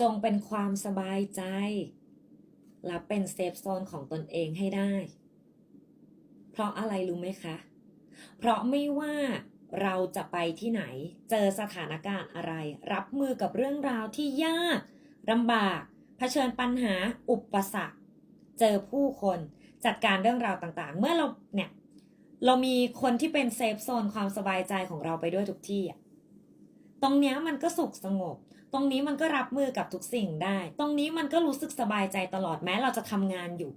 จงเป็นความสบายใจ และเป็นเซฟโซนของตนเองให้ได้ เพราะอะไรรู้ไหมคะ เพราะไม่ว่าเราจะไปที่ไหน เจอสถานการณ์อะไร รับมือกับเรื่องราวที่ยากลำบากเผชิญปัญหาอุปสรรค เจอผู้คนจัดการเรื่องราวต่างๆ เมื่อเราเนี่ย เรามีคนที่เป็นเซฟโซนความสบายใจของเราไปด้วยทุกที่อะ ตรงเนี้ยมันก็สุขสงบ ตรงนี้มันก็รับมือกับทุกสิ่งได้ ตรงนี้มันก็รู้สึกสบายใจตลอดแม้เราจะทำงานอยู่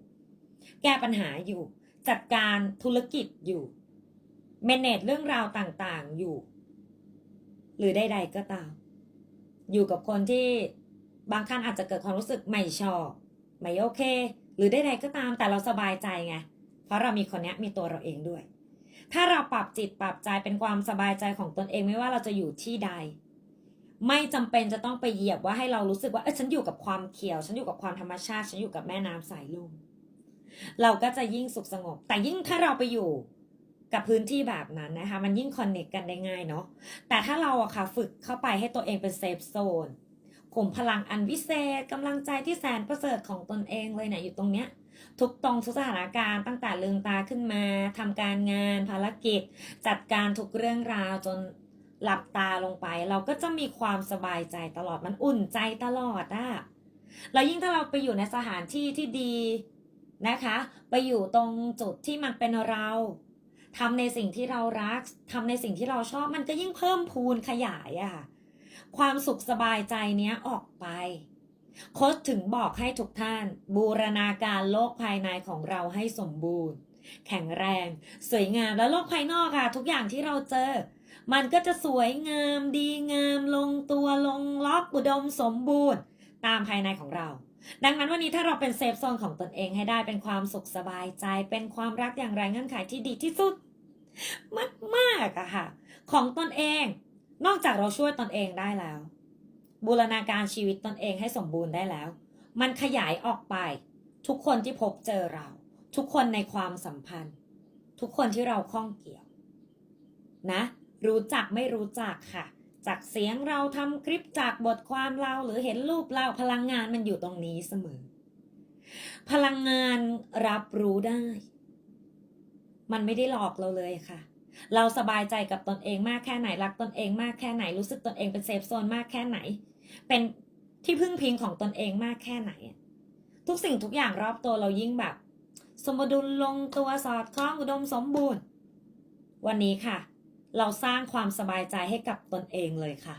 แก้ปัญหาอยู่ จัดการธุรกิจอยู่เมเนจเรื่องราวต่างๆอยู่ หรือใดๆก็ตาม อยู่กับคนที่บางท่านอาจจะเกิดความรู้สึกไม่ชอบ ไม่โอเค หรือใดๆก็ตามแต่เราสบายใจไงเพราะเรามีคนนี้มีตัวเราเองด้วย ถ้าเราปรับจิตปรับใจเป็นความสบายใจของตนเองไม่ว่าเราจะอยู่ที่ใด ไม่จำเป็นจะต้องไปเหยียบว่าให้เรารู้สึกว่าเออฉันอยู่กับความเขียว ฉันอยู่กับความธรรมชาติฉันอยู่กับแม่น้ำสายลมเราก็จะยิ่งสุขสงบ แต่ยิ่งถ้าเราไปอยู่กับพื้นที่แบบนั้นนะคะ มันยิ่งคอนเน c กกันได้ง่ายเนาะแต่ถ้าเราอะค่ะฝึกเข้าไปให้ตัวเองเป็นเซฟโซน กลุ่มพลังอันวิเศษกำลังใจที่แสนประเสริฐของตนเองเลยเนี่ยอยู่ตรงเนี้ยทุกตรงทุกสถานการณ์ตั้งแต่ลืมตาขึ้นมาทำการงานภารกิจ จัดการทุกเรื่องราวจนหลับตาลงไป เราก็จะมีความสบายใจตลอดมันอุ่นใจตลอดอะแล้วยิ่งถ้าเราไปอยู่ในสถานที่ที่ดีนะคะ ไปอยู่ตรงจุดที่มันเป็นเราทำในสิ่งที่เรารักทำในสิ่งที่เราชอบมันก็ยิ่งเพิ่มพูนขยายอะค่ะ ความสุขสบายใจเนี้ยออกไปโค้ชถึงบอกให้ทุกท่าน บูรณาการโลกภายในของเราให้สมบูรณ์ แข็งแรง สวยงามแล้วโลกภายนอกค่ะ ทุกอย่างที่เราเจอ มันก็จะสวยงามดีงาม ลงตัวลงล็อกอุดมสมบูรณ์ ตามภายในของเรา ดังนั้นวันนี้ถ้าเราเป็นเซฟโซนของตนเองให้ได้เป็นความสุขสบายใจ เป็นความรักอย่างไรเงื่อนไขที่ดีที่สุด มากๆอะค่ะ ของตนเอง นอกจากเราช่วยตนเองได้แล้ว บูรณาการชีวิตตนเองให้สมบูรณ์ได้แล้ว มันขยายออกไป ทุกคนที่พบเจอเรา ทุกคนในความสัมพันธ์ ทุกคนที่เราข้องเกี่ยว นะ รู้จักไม่รู้จักค่ะ จากเสียงเราทำคลิปจากบทความเราหรือเห็นรูปเราพลังงานมันอยู่ตรงนี้เสมอ พลังงานรับรู้ได้ มันไม่ได้หลอกเราเลยค่ะ เราสบายใจกับตนเองมากแค่ไหนรักตนเองมากแค่ไหนรู้สึกตนเองเป็นเซฟโซนมากแค่ไหน เป็นที่พึ่งพิงของตนเองมากแค่ไหน ทุกสิ่งทุกอย่างรอบตัวเรายิ่งแบบ สมดุลลงตัวสอดคล้องอุดมสมบูรณ์ วันนี้ค่ะ เราสร้างความสบายใจให้กับตนเองเลยค่ะ